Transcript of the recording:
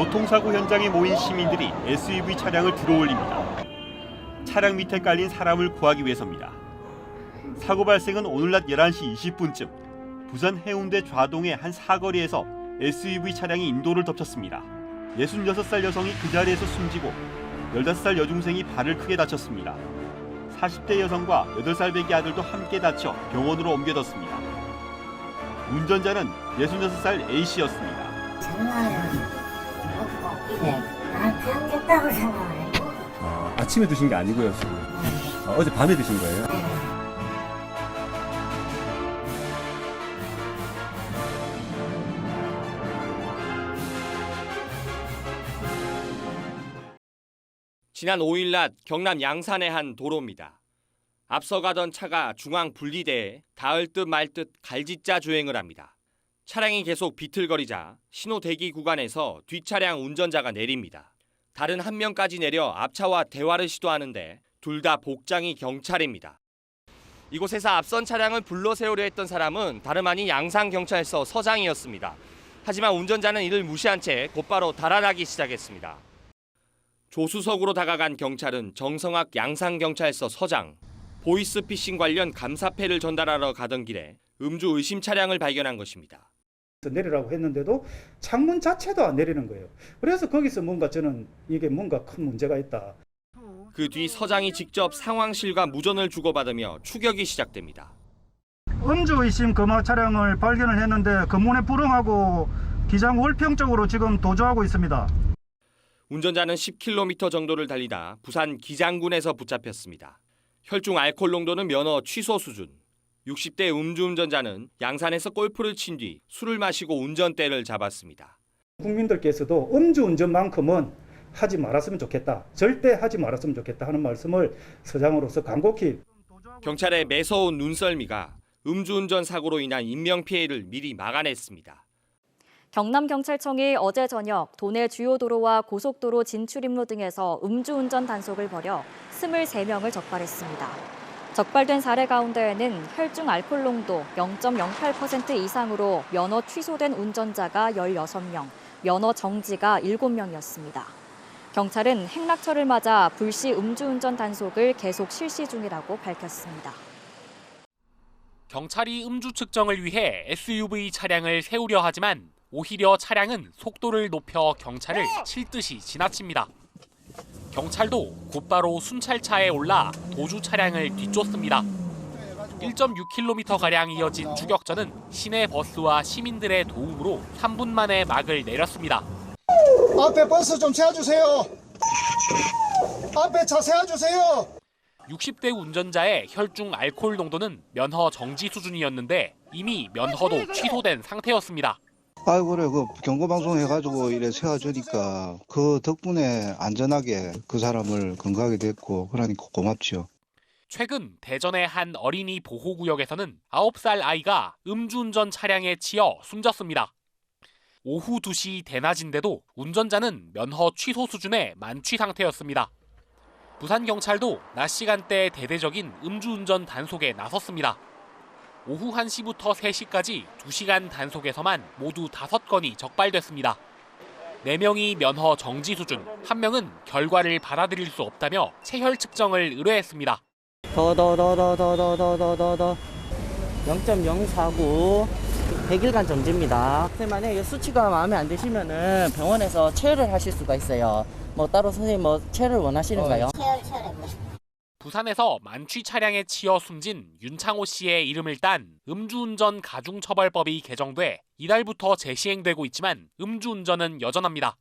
교통사고 현장에 모인 시민들이 SUV 차량을 들어올립니다. 차량 밑에 깔린 사람을 구하기 위해서입니다. 사고 발생은 오늘 낮 11시 20분쯤 부산 해운대 좌동의 한 사거리에서 SUV 차량이 인도를 덮쳤습니다. 66살 여성이 그 자리에서 숨지고 15살 여중생이 발을 크게 다쳤습니다. 40대 여성과 8살 배기 아들도 함께 다쳐 병원으로 옮겨졌습니다. 운전자는 66살 A씨였습니다. 없 고 이게 난 잘못했다고 생각을 해요. 아, 아침에 드신 게 아니고요, 지금. 아, 어제 밤에 드신 거예요? 지난 5일 낮 경남 양산의 한 도로입니다. 앞서가던 차가 중앙 분리대에 닿을 듯 말 듯 갈짓자 주행을 합니다. 차량이 계속 비틀거리자 신호 대기 구간에서 뒷차량 운전자가 내립니다. 다른 한 명까지 내려 앞차와 대화를 시도하는데 둘 다 복장이 경찰입니다. 이곳에서 앞선 차량을 불러 세우려 했던 사람은 다름 아닌 양산경찰서 서장이었습니다. 하지만 운전자는 이를 무시한 채 곧바로 달아나기 시작했습니다. 조수석으로 다가간 경찰은 정성학 양산경찰서 서장 보이스피싱 관련 감사패를 전달하러 가던 길에 음주 의심 차량을 발견한 것입니다. 내리라고 했는데도 창문 자체도 안 내리는 거예요. 그래서 거기서 뭔가 저는 이게 뭔가 큰 문제가 있다. 그 뒤 서장이 직접 상황실과 무전을 주고받으며 추격이 시작됩니다. 음주 의심 금화 차량을 발견을 했는데 검문에 불응하고 기장 월평 쪽으로 지금 도주하고 있습니다. 운전자는 10km 정도를 달리다 부산 기장군에서 붙잡혔습니다. 혈중 알코올 농도는 면허 취소 수준. 60대 음주운전자는 양산에서 골프를 친 뒤 술을 마시고 운전대를 잡았습니다. 국민들께서도 음주운전만큼은 하지 말았으면 좋겠다. 절대 하지 말았으면 좋겠다 하는 말씀을 서장으로서 간곡히 경찰의 매서운 눈썰미가 음주운전 사고로 인한 인명피해를 미리 막아냈습니다. 경남경찰청이 어제 저녁 도내 주요 도로와 고속도로 진출입로 등에서 음주운전 단속을 벌여 23명을 적발했습니다. 적발된 사례 가운데에는 혈중 알코올 농도 0.08% 이상으로 면허 취소된 운전자가 16명, 면허 정지가 7명이었습니다. 경찰은 행락철을 맞아 불시 음주운전 단속을 계속 실시 중이라고 밝혔습니다. 경찰이 음주 측정을 위해 SUV 차량을 세우려 하지만 오히려 차량은 속도를 높여 경찰을 칠 듯이 지나칩니다. 경찰도 곧바로 순찰차에 올라 도주 차량을 뒤쫓습니다. 1.6km 가량 이어진 추격전은 시내 버스와 시민들의 도움으로 3분 만에 막을 내렸습니다. 앞에 버스 좀 세워주세요. 앞에 차 세워주세요. 60대 운전자의 혈중 알코올 농도는 면허 정지 수준이었는데 이미 면허도 취소된 상태였습니다. 아이고 그래 그 경고방송 해가지고 이래 세워주니까 그 덕분에 안전하게 그 사람을 건강하게 됐고 그러니까 고맙지요. 최근 대전의 한 어린이 보호구역에서는 9살 아이가 음주운전 차량에 치여 숨졌습니다. 오후 2시 대낮인데도 운전자는 면허 취소 수준의 만취 상태였습니다. 부산 경찰도 낮 시간대 대대적인 음주운전 단속에 나섰습니다. 오후 1시부터 3시까지 2시간 단속에서만 모두 5건이 적발됐습니다. 4명이 면허 정지 수준, 1명은 결과를 받아들일 수 없다며 체혈 측정을 의뢰했습니다. 더 더 더 더 더 더 더 더 더더 0.049 100일간 정지입니다. 만약에 수치가 마음에 안 드시면은 병원에서 체열을 하실 수가 있어요. 뭐 따로 선생님 뭐 체를 원하시는가요? 부산에서 만취 차량에 치여 숨진 윤창호 씨의 이름을 딴 음주운전 가중처벌법이 개정돼 이달부터 재시행되고 있지만 음주운전은 여전합니다.